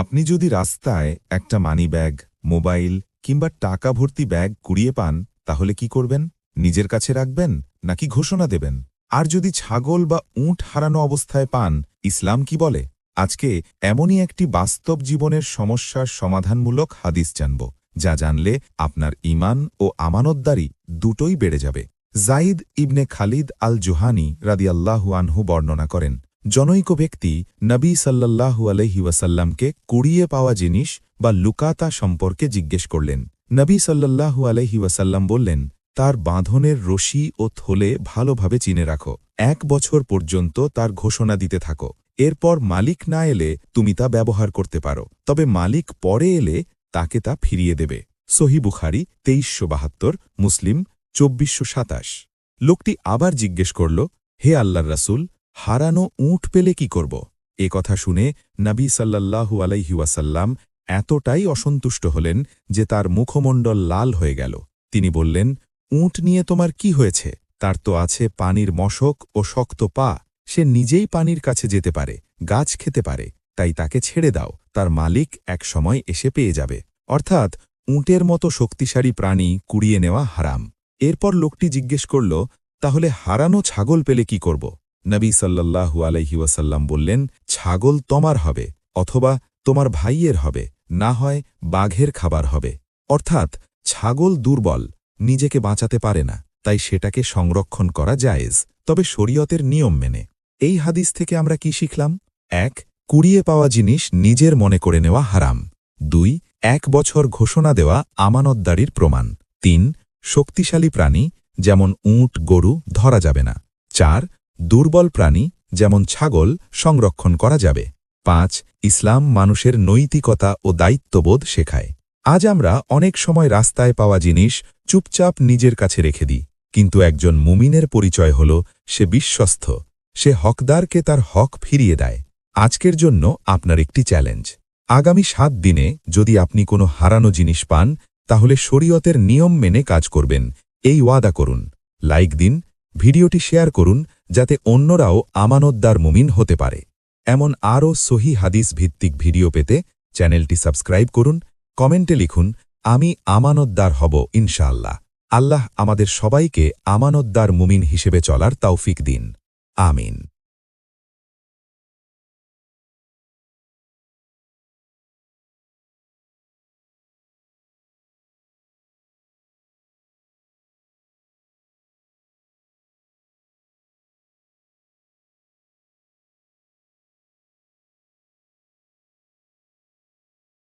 আপনি যদি রাস্তায় একটা মানি ব্যাগ মোবাইল কিংবা টাকা ভর্তি ব্যাগ কুড়িয়ে পান, তাহলে কি করবেন? নিজের কাছে রাখবেন নাকি ঘোষণা দেবেন? আর যদি ছাগল বা উঁট হারানো অবস্থায় পান, ইসলাম কি বলে? আজকে এমনই একটি বাস্তব জীবনের সমস্যার সমাধানমূলক হাদিস জানব, যা জানলে আপনার ইমান ও আমানতদারি দুটোই বেড়ে যাবে। জাইদ ইবনে খালিদ আল জুহানি রাদিয়াল্লাহু আনহু বর্ণনা করেন জনৈক ব্যক্তি নবী সাল্লাল্লাহু আলহি ওয়াসাল্লামকে কুড়িয়ে পাওয়া জিনিস বা লুকাতা সম্পর্কে জিজ্ঞেস করলেন। নবী সাল্লাল্লাহু আলহি ওয়াসাল্লাম বললেন, তার বাঁধনের রশি ও থলে ভালোভাবে চিনে রাখো। এক বছর পর্যন্ত তার ঘোষণা দিতে থাকো। এরপর মালিক না এলে তুমি তা ব্যবহার করতে পারো। তবে মালিক পরে এলে তাকে তা ফিরিয়ে দেবে। সহি বুখারি, তেইশশো বাহাত্তর, মুসলিম, চব্বিশশো সাতাশ। লোকটি আবার জিজ্ঞেস করল, হে আল্লাহর রাসূল হারানো উঁট পেলে কি করব? এ কথা শুনে নবী সাল্লাল্লাহু আলাইহি ওয়াসাল্লাম এতটাই অসন্তুষ্ট হলেন যে তার মুখমণ্ডল লাল হয়ে গেল। তিনি বললেন, উঁট নিয়ে তোমার কি হয়েছে? তার তো আছে পানির মশক ও শক্ত পা। সে নিজেই পানির কাছে যেতে পারে, গাছ খেতে পারে, তাই তাকে ছেড়ে দাও, তার মালিক এক সময় এসে পেয়ে যাবে। অর্থাৎ উঁটের মতো শক্তিশালী প্রাণী কুড়িয়ে নেওয়া হারাম। এরপর লোকটি জিজ্ঞেস করল, তাহলে হারানো ছাগল পেলে কি করব? নবী সাল্লাল্লাহু আলাইহি ওয়াসাল্লাম বললেন, ছাগল তোমার হবে, অথবা তোমার ভাইয়ের হবে, না হয় বাঘের খাবার হবে। অর্থাৎ ছাগল দুর্বল, নিজেকে বাঁচাতে পারে না, তাই সেটাকে সংরক্ষণ করা জায়েজ, তবে শরীয়তের নিয়ম মেনে। এই হাদিস থেকে আমরা কি শিখলাম? এক, কুড়িয়ে পাওয়া জিনিস নিজের মনে করে নেওয়া হারাম। দুই, এক বছর ঘোষণা দেওয়া আমানতদারির প্রমাণ। তিন, শক্তিশালী প্রাণী, যেমন উঁট, গরু, ধরা যাবে না। চার দুর্বল প্রাণী, যেমন ছাগল, সংরক্ষণ করা যাবে। পাঁচ, ইসলাম মানুষের নৈতিকতা ও দায়িত্ববোধ শেখায়। আজ আমরা অনেক সময় রাস্তায় পাওয়া জিনিস চুপচাপ নিজের কাছে রেখে দিই, কিন্তু একজন মুমিনের পরিচয় হল, সে বিশ্বস্ত। সে হকদারকে তার হক ফিরিয়ে দেয়। আজকের জন্য আপনার একটি চ্যালেঞ্জ। আগামী সাত দিনে যদি আপনি কোনো হারানো জিনিস পান, তাহলে শরীয়তের নিয়ম মেনে কাজ করবেন। এই ওয়াদা করুন। লাইক দিন ভিডিওটি শেয়ার করুন, যাতে অন্যরাও আমানতদার মুমিন হতে পারে। এমন আরও সহি হাদিস ভিত্তিক ভিডিও পেতে চ্যানেলটি সাবস্ক্রাইব করুন, কমেন্টে লিখুন, আমি আমানতদার হব ইনশাআল্লাহ। আল্লাহ আমাদের সবাইকে আমানতদার মুমিন হিসেবে চলার তৌফিক দিন। আমিন।